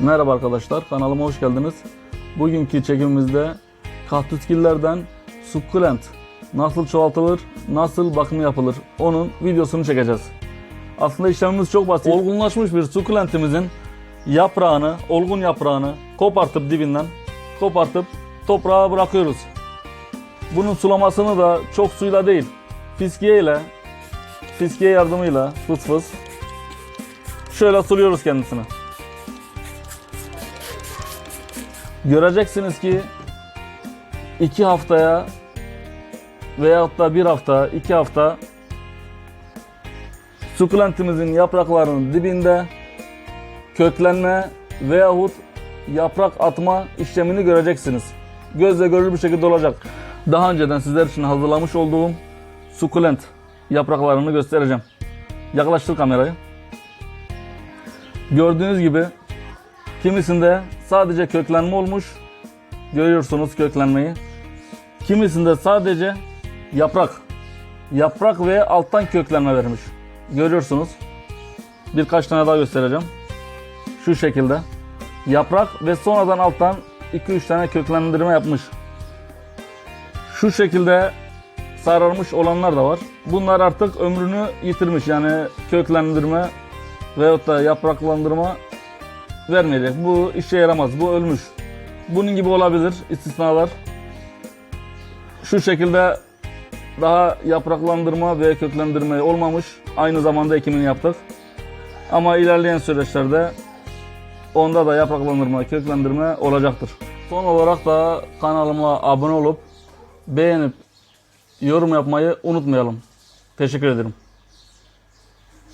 Merhaba arkadaşlar, kanalıma hoş geldiniz. Bugünkü çekimimizde kaktüskillerden sukulent nasıl çoğaltılır, nasıl bakımı yapılır onun videosunu çekeceğiz. Aslında işlemimiz çok basit. Olgunlaşmış bir sukulentimizin yaprağını, olgun yaprağını kopartıp dibinden kopartıp toprağa bırakıyoruz. Bunun sulamasını da çok suyla değil, fiskiye ile fiskiye yardımıyla fıs fıs şöyle suluyoruz kendisini. Göreceksiniz ki iki haftaya veyahut da bir hafta, iki hafta sukulentimizin yapraklarının dibinde köklenme veyahut yaprak atma işlemini göreceksiniz. Gözle görülür bir şekilde olacak. Daha önceden sizler için hazırlamış olduğum sukulent yapraklarını göstereceğim. Yaklaştır kamerayı. Gördüğünüz gibi kimisinde sadece köklenme olmuş. Görüyorsunuz köklenmeyi. Kimisinde sadece yaprak. Yaprak ve alttan köklenme vermiş. Görüyorsunuz. Birkaç tane daha göstereceğim. Şu şekilde. Yaprak ve sonradan alttan 2-3 tane köklendirme yapmış. Şu şekilde sararmış olanlar da var. Bunlar artık ömrünü yitirmiş. Yani köklendirme veyahut da yapraklandırma vermeyecek. Bu işe yaramaz. Bu ölmüş. Bunun gibi olabilir istisnalar. Şu şekilde daha yapraklandırma ve köklendirme olmamış. Aynı zamanda ekimini yaptık. Ama ilerleyen süreçlerde onda da yapraklandırma, köklendirme olacaktır. Son olarak da kanalıma abone olup beğenip yorum yapmayı unutmayalım. Teşekkür ederim.